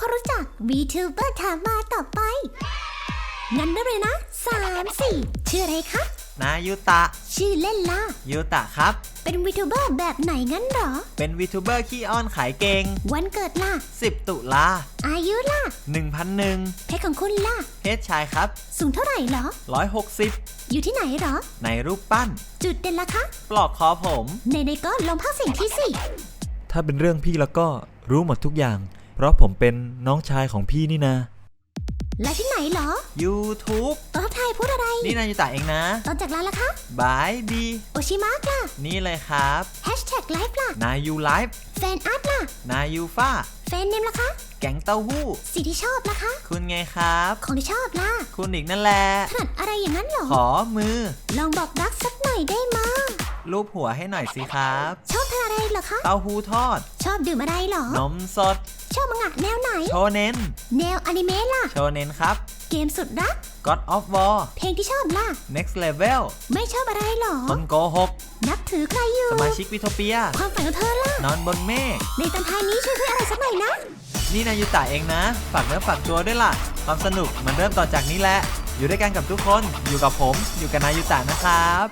ความรู้จัก VTuber ถามมาต่อไป งั้นได้เลยนะสามสี่ชื่ออะไรคะ นายุตะชื่อเล่นล่ะ ยุตะครับ เป็น VTuber แบบไหนงั้นเหรอ เป็นวีทูเบอร์ขี้อ้อนขายเก่ง วันเกิดล่ะ 10 ตุลาอายุล่ะ1001เพศของคุณล่ะ เพศชายครับ สูงเท่าไหร่เหรอ 160 อยู่ที่ไหนเหรอ ในรูปปั้น จุดเด่นล่ะคะปลอกคอผม ในในๆก็ลองภาคเสียงที่สิ ถ้าเป็นเรื่องพี่แล้วก็รู้หมดทุกอย่าง เพราะผมเป็นน้องชายของพี่นี่นาและที่ไหนเหรอ YouTube ตอนทักทายพูดอะไร นี่นายุตะเองนะตอนจากร้านล่ะคะ บายบีโอชิมะล่ะนี่เลยครับแฮชแท็กไลฟ์ล่ะนายูไลฟ์แฟนอาร์ตล่ะนายูฟ้าแฟนเนมล่ะคะ แก๊งเต้าหู้สีที่ชอบล่ะคะ คุณไงครับ ของที่ชอบล่ะคุณอีกนั่นแหละถนัดอะไรอย่างนั้นเหรอ ขอมือ ลองบอกรักสักหน่อยได้มารูปหัวให้หน่อยสิครับ ชอบทานอะไรเหรอคะ เต้าหู้ทอด ชอบดื่มอะไรเหรอนมสด ชอบมังงะแนวไหน โชเน้น แนวอนิเมะล่ะ โชเน้นครับ เกมสุดรัก God of War เพลงที่ชอบล่ะ Next Level ไม่ชอบอะไรเหรอ คนโกหก นับถือใครอยู่ สมาชิกวิโทเปีย ความฝันของเธอล่ะ นอนบนเมฆ ในตอนท้ายนี้ช่วยเพื่ออะไรสักหน่อยนะ นี่นายุตะเองนะ ฝากเนื้อฝากตัวด้วยล่ะ ความสนุกมันเริ่มต่อจากนี้แหละ อยู่ด้วยกันกับทุกคน อยู่กับผม อยู่กับนายุตะนะครับ